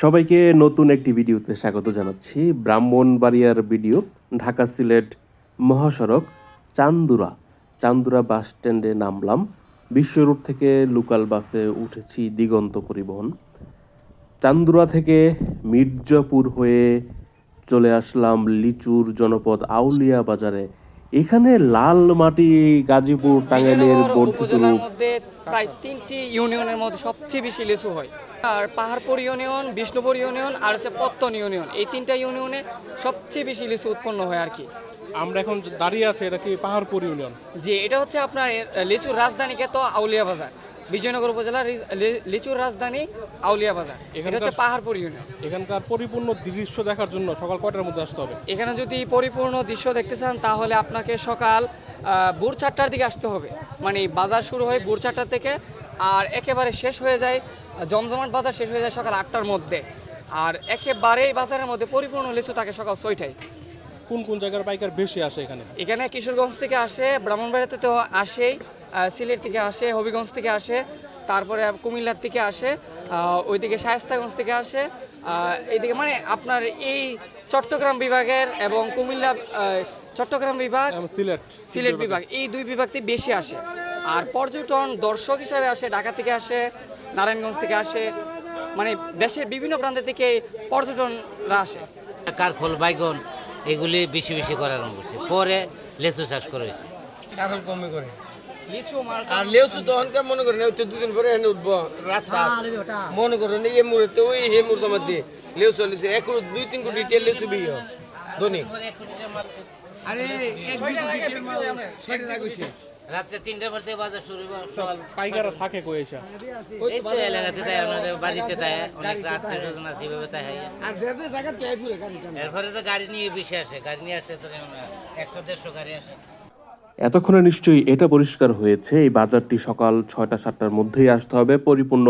সবাইকে নতুন একটি ভিডিওতে স্বাগত জানাচ্ছি। ব্রাহ্মণবাড়িয়ার ভিডিও ঢাকা সিলেট মহাসড়ক, চান্দুরা। চান্দুরা বাস স্ট্যান্ডে নামলাম। বিশ্ব রোড থেকে লোকাল বাসে উঠেছি দিগন্ত পরিবহন। চান্দুরা থেকে মির্জাপুর হয়ে চলে আসলাম লিচুর জনপদ আউলিয়া বাজারে। এখানে লাল মাটি গাজীপুর টাঙ্গাইলের উপজেলার মধ্যে প্রায় তিনটি ইউনিয়নের মধ্যে সবচেয়ে বেশি লিচু হয়। আর পাহাড়পুর ইউনিয়ন বিষ্ণুপুর ইউনিয়ন আর হচ্ছে পত্তন ইউনিয়ন। এই তিনটা ইউনিয়নে সবচেয়ে বেশি লিচু উৎপন্ন হয় আর কি। আমরা এখন দাঁড়িয়ে আছি এটা কি পাহাড়পুর ইউনিয়ন? জি এটা হচ্ছে আপনার লিচুর রাজধানী কে তো আউলিয়া বাজার। বিজয়নগর উপজেলার লিচুর রাজধানী আউলিয়া বাজার। এটা এখানকার- হচ্ছে পাহাড়পুর ইউনিয়ন এখানকার পরিপূর্ণ দৃশ্য দেখার জন্য সকাল কয়টার মধ্যে আসতে হবে? এখানে যদি পরিপূর্ণ দৃশ্য দেখতে চান তাহলে আপনাকে সকাল ভোর চারটার দিকে আসতে হবে। মানে বাজার শুরু হয় ভোর চারটা থেকে আর একেবারে শেষ হয়ে যায় জমজমাট বাজার শেষ হয়ে যায় সকাল আটটার মধ্যে। আর একেবারেই বাজারের মধ্যে পরিপূর্ণ লিচু থাকে সকাল ছয়টায়। কোন কোন জায়গার বাইকার বেশি আসে এখানে? এখানে কিশোরগঞ্জ থেকে আসে ব্রাহ্মণবাড়িতে তো আসেই। সিলেট থেকে আসে হবিগঞ্জ থেকে আসে তারপরে কুমিল্লার থেকে আসে ওইদিকে শায়েস্তাগঞ্জ থেকে আসে এইদিকে মানে আপনার এই চট্টগ্রাম বিভাগের এবং কুমিল্লা চট্টগ্রাম বিভাগ সিলেট সিলেট বিভাগ এই দুই বিভাগতে বেশি আসে। আর পর্যটন দর্শক হিসাবে আসে ঢাকা থেকে আসে নারায়ণগঞ্জ থেকে আসে মানে দেশের বিভিন্ন প্রান্ত থেকে পর্যটনরা আসে। কারখোল বাইগন এগুলি বেশি বেশি করা আরম্ভ করছে। পরে লেচু চাষ করা হয়েছে। কারণ কমে করে। আর লেউসু তখন কে মনে করেন ওই তো দুদিন পরে এনে উঠবো। রাস্তা। মনে করেন এই মুহূর্তে ওই হে মুহূর্তে মধ্যে লেউসু লেউসু এক দুই তিন কোটি টিয়া লেউসু বিয়ে হয়। দৈনিক আরে এক দুই কোটি টিয়া ছয়টা লাগাইছে। রাত্রে তিনটার পর থেকে বাজার শুরু পাইকাররা থাকে কই এসা এই তো এলাকাতে তাই আমাদের বাড়িতে তাই অনেক আত্মীয় স্বজন আছে এভাবে তাই হয় আর যাতে জায়গা ফুরে গাড়ি এরপরে তো গাড়ি নিয়ে বেশি আসে গাড়ি নিয়ে আসতে তো একশো দেড়শো গাড়ি আসে। এতক্ষণে নিশ্চয়ই এটা পরিষ্কার হয়েছে, এই বাজারটি সকাল ছয়টা, সাতটার মধ্যেই আসতে হবে। পরিপূর্ণ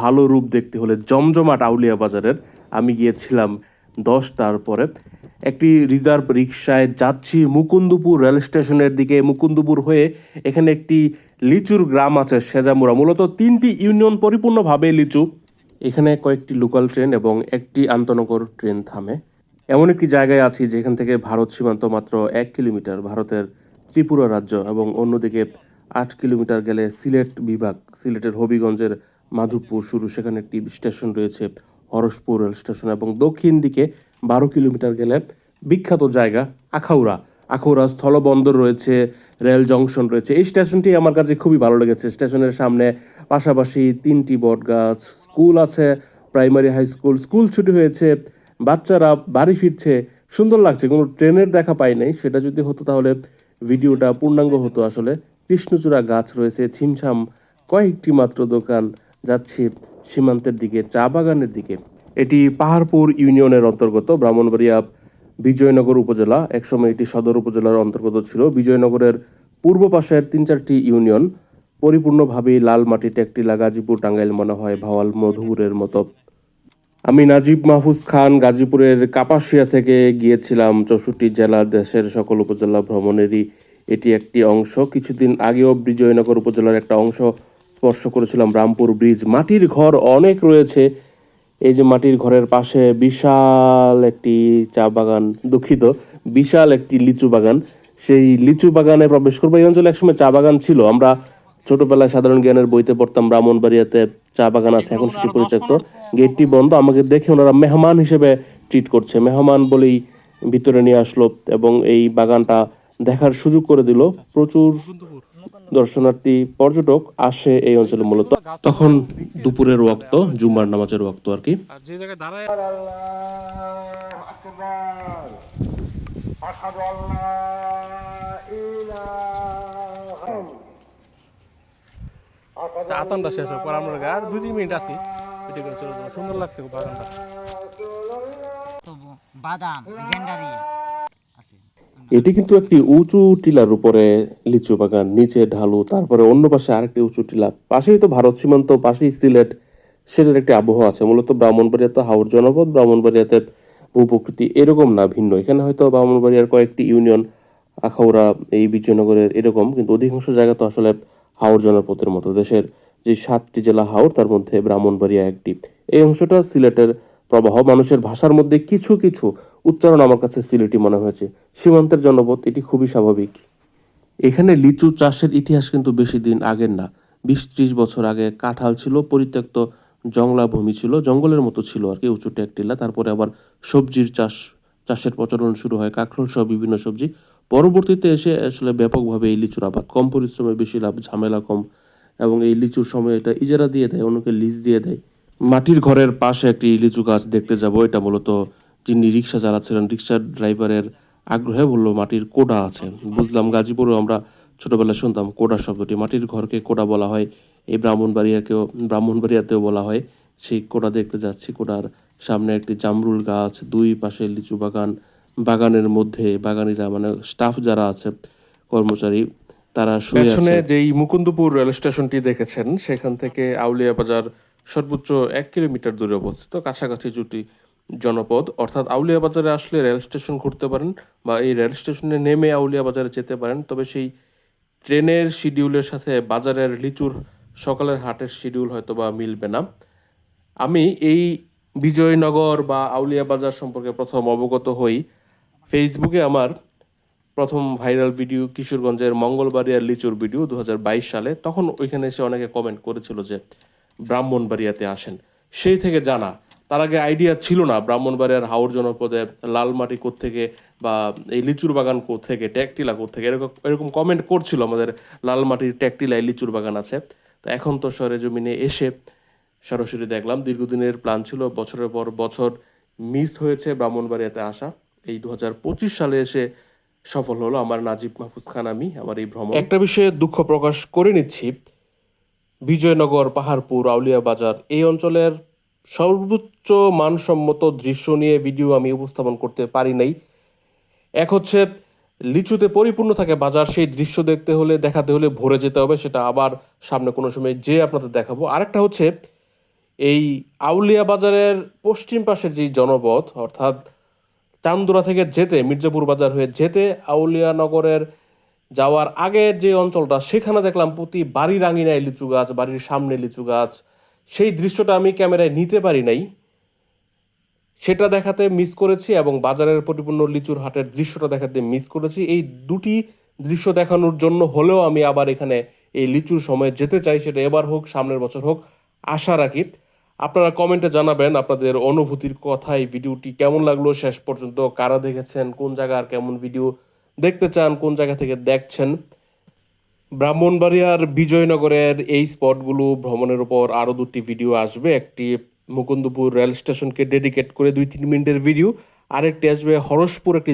ভালো রূপ দেখতে হলে জমজমাট আউলিয়া বাজারের। আমি গিয়েছিলাম দশটার পরে। একটি রিজার্ভ রিক্সায় যাচ্ছি মুকুন্দপুর রেল স্টেশনের দিকে। মুকুন্দপুর হয়ে এখানে একটি লিচুর গ্রাম আছে সেজামুরা। মূলত তিনটি ইউনিয়ন পরিপূর্ণভাবে লিচু। এখানে কয়েকটি লোকাল ট্রেন এবং একটি আন্তনগর ট্রেন থামে। এমন একটি জায়গায় আছি যেখান থেকে ভারত সীমান্ত মাত্র এক কিলোমিটার ভারতের ত্রিপুরা রাজ্য এবং অন্যদিকে আট কিলোমিটার গেলে সিলেট বিভাগ, সিলেটের হবিগঞ্জের মাধবপুর শুরু। সেখানে একটি স্টেশন রয়েছে, হরসপুর রেল স্টেশন এবং দক্ষিণ দিকে বারো কিলোমিটার গেলে বিখ্যাত জায়গা আখাউড়া। আখাউড়া স্থলবন্দর রয়েছে, রেল জংশন রয়েছে। এই স্টেশনটি আমার কাছে খুবই ভালো লেগেছে। স্টেশনের সামনে পাশাপাশি তিনটি বট গাছ স্কুল আছে, প্রাইমারি হাই স্কুল। স্কুল ছুটি হয়েছে, বাচ্চারা বাড়ি ফিরছে। সুন্দর লাগছে, কোনো ট্রেনের দেখা পাই নাই। সেটা যদি হতো তাহলে ভিডিওটা পূর্ণাঙ্গ হতো আসলে। কৃষ্ণচূড়া গাছ রয়েছে, ছিমছাম কয়েকটি মাত্র দোকান যাচ্ছে সীমান্তের দিকে, চা বাগানের দিকে। এটি পাহাড়পুর ইউনিয়নের অন্তর্গত, ব্রাহ্মণবাড়িয়া বিজয়নগর উপজেলা। একসময় এটি সদর উপজেলার অন্তর্গত ছিল। বিজয়নগরের পূর্ব পাশের তিন চারটি ইউনিয়ন, পরিপূর্ণভাবেই লাল মাটি টেকটিলা গাজীপুর টাঙ্গাইল মনে হয় ভাওয়াল মধুরের মতো। আমি নাজিব মাহফুজ খান, গাজীপুরের কাপাসিয়া থেকে গিয়েছিলাম। চৌষট্টি জেলা দেশের সকল উপজেলা ভ্রমণেরই এটি একটি অংশ। কিছুদিন আগেও বিজয়নগর উপজেলার একটা অংশ স্পর্শ করেছিলাম, রামপুর ব্রিজ। মাটির ঘর অনেক রয়েছে। এই যে মাটির ঘরের পাশে বিশাল একটি চা বাগান, দুঃখিত, বিশাল একটি লিচু বাগান। সেই লিচু বাগানে প্রবেশ করব। এই অঞ্চলে একসময় চা বাগান ছিল। আমরা ছোটবেলায় সাধারণ জ্ঞানের বইতে পড়তাম, ব্রাহ্মণবাড়িয়াতে চা বাগান আছে এখন সেটি পরিত্যক্ত। গেটটি বন্ধ আমাকে দেখে ওনারা মেহমান হিসেবে ট্রিট করছে। মেহমান বলেই ভিতরে নিয়ে আসলো এবং এই বাগানটা দেখার সুযোগ করে দিল। প্রচুর দর্শনার্থী পর্যটক আসে এই অঞ্চলে মূলত। তখন দুপুরের ওয়াক্ত জুম্মার নামাজের ওয়াক্ত আর কি। আর যে জায়গায় আচ্ছা, আতানটা শেষ হোক পর আমরা আর দুই তিন মিনিট আছি। ভিডিও করে চলে যাব। সুন্দর লাগছে বাগানটা বাদাম গেন্ডারি এটি কিন্তু একটি উঁচু টিলার উপরে লিচু বাগান নিচে ঢালু তারপরে অন্য পাশে আরেকটি উঁচু টিলা। পাশেই তো ভারত সীমান্ত পাশেই সিলেট। সেটার একটি আবহাওয়া আছে মূলত ব্রাহ্মণবাড়িয়াতে হাওড় জনপদ ব্রাহ্মণবাড়িয়াতে ভূপ্রকৃতি এরকম না ভিন্ন। এখানে হয়তো ব্রাহ্মণবাড়িয়ার কয়েকটি ইউনিয়ন আখাউড়া এই বিজয়নগরের এরকম কিন্তু অধিকাংশ জায়গা তো আসলে হাওড় জনপদের মতো। দেশের যে সাতটি জেলা হাওড় তার মধ্যে ব্রাহ্মণবাড়িয়া একটি। এই অংশটা সিলেটের প্রবাহ, মানুষের ভাষার মধ্যে কিছু কিছু উচ্চারণ আমার কাছে সিলেটি মনে হয়েছে। সীমান্তের জনপদ, এটি খুবই স্বাভাবিক। এখানে লিচু চাষের ইতিহাস কিন্তু বেশি দিন আগের না। বিশ ত্রিশ বছর আগে কাঁঠাল ছিল, পরিত্যক্ত জংলা ভূমি ছিল, জঙ্গলের মতো ছিল আর কি উঁচু টেকটিলা তারপরে আবার সবজির চাষ, চাষের প্রচলন শুরু হয়, কাঁকরোল সহ বিভিন্ন সবজি। পরবর্তীতে এসে আসলে ব্যাপকভাবে এই লিচুর আবাদ কম পরিশ্রমে বেশি লাভ, ঝামেলা কম এবং এই লিচুর সময় এটা ইজারা দিয়ে দেয়, অন্যকে লিজ দিয়ে দেয়। মাটির ঘরের পাশে একটি লিচু গাছ দেখতে যাব, এটা মূলত যিনি রিক্সা চালাচ্ছিলেন, রিক্সা ড্রাইভারের আগ্রহে বলল, মাটির কোডা আছে? বুঝলাম গাজীপুরেও আমরা ছোটবেলায় শুনতাম, কোডা শব্দটি মাটির ঘরকে কোডা বলা হয়, এই ব্রাহ্মণবাড়িয়াকেও, ব্রাহ্মণবাড়িয়াতেও বলা হয়। সেই কোডা দেখতে যাচ্ছি, কোডার সামনে একটি জামরুল গাছ, দুই পাশে লিচু বাগান বাগানের মধ্যে বাগানিরা মানে স্টাফ যারা আছে কর্মচারী তারা পেছনে যেই মুকুন্দপুর রেল স্টেশনটি দেখেছেন সেখান থেকে আউলিয়া বাজার সর্বোচ্চ এক কিলোমিটার দূরে অবস্থিত কাছাকাছি দুটি জনপদ। অর্থাৎ আউলিয়া বাজারে আসলে রেল স্টেশন ঘুরতে পারেন বা এই রেল স্টেশনে নেমে আউলিয়া বাজারে যেতে পারেন তবে সেই ট্রেনের শিডিউলের সাথে বাজারের লিচুর সকালের হাটের শিডিউল হয়তো বা মিলবে না। আমি এই বিজয়নগর বা আউলিয়া বাজার সম্পর্কে প্রথম অবগত হই। ফেসবুকে আমার প্রথম ভাইরাল ভিডিও কিশোরগঞ্জের মঙ্গলবাড়িয়ার লিচুর ভিডিও দু হাজার বাইশ সালে। তখন ওইখানে এসে অনেকে কমেন্ট করেছিল যে ব্রাহ্মণবাড়িয়াতে আসেন। সেই থেকে জানা, তার আগে আইডিয়া ছিল না ব্রাহ্মণবাড়িয়ার হাওড় জনপদে লালমাটি থেকে বা এই লিচুর বাগান থেকে ট্যাকটিলা থেকে এরকম এরকম কমেন্ট করছিল আমাদের লালমাটির ট্যাকটিলায় লিচুর বাগান আছে। তো এখন তো শহরে জমিনে এসে সরাসরি দেখলাম, দীর্ঘদিনের প্ল্যান ছিল, বছরের পর বছর মিস হয়েছে ব্রাহ্মণবাড়িয়াতে আসা। এই দু হাজার পঁচিশ সালে এসে সফল হলো আমার নাজিব মাহফুজ খান আমি, আমার এই ভ্রমণ। একটা বিষয়ে দুঃখ প্রকাশ করে নিচ্ছি। বিজয়নগর, পাহাড়পুর, আউলিয়া বাজার, এই অঞ্চলের সর্বোচ্চ মানসম্মত দৃশ্য নিয়ে ভিডিও আমি উপস্থাপন করতে পারি নাই। এক হচ্ছে, লিচুতে পরিপূর্ণ থাকে বাজার, সেই দৃশ্য দেখতে হলে, দেখাতে হলে ভরে যেতে হবে, সেটা আবার সামনে কোনো সময় যে আপনাদের দেখাবো। আরেকটা হচ্ছে, এই আউলিয়া বাজারের পশ্চিম পাশের যে জনপথ, অর্থাৎ চান্দুরা থেকে যেতে, মির্জাপুর বাজার হয়ে যেতে আউলিয়া নগরের যাওয়ার আগের যে অঞ্চলটা, সেখানে দেখলাম প্রতি বাড়ির আঙিনায় লিচু গাছ, বাড়ির সামনে লিচু গাছ। সেই দৃশ্যটা আমি ক্যামেরায় নিতে পারি নাই। সেটা দেখাতে মিস করেছি এবং বাজারের পরিপূর্ণ লিচুর হাটের দৃশ্যটা দেখাতে মিস করেছি। এই দুটি দৃশ্য দেখানোর জন্য হলেও আমি আবার এখানে এই লিচুর সময় যেতে চাই, সেটা এবার হোক, সামনের বছর হোক, আশা রাখি। আপনারা কমেন্টে জানাবেন আপনাদের অনুভূতির কথা, এই ভিডিওটি কেমন লাগল, শেষ পর্যন্ত কারা দেখেছেন, কোন জায়গার কেমন ভিডিও দেখতে চান, কোন জায়গা থেকে দেখছেন। ব্রাহ্মণবাড়িয়ার বিজয়নগরের এই স্পটগুলো ভ্রমণের উপর আরও দুটি ভিডিও আসবে। একটি মুকুন্দপুর রেল স্টেশনকে ডেডিকেট করে দুই তিন মিনিটের ভিডিও, আরেকটি আসবে হরসপুর একটি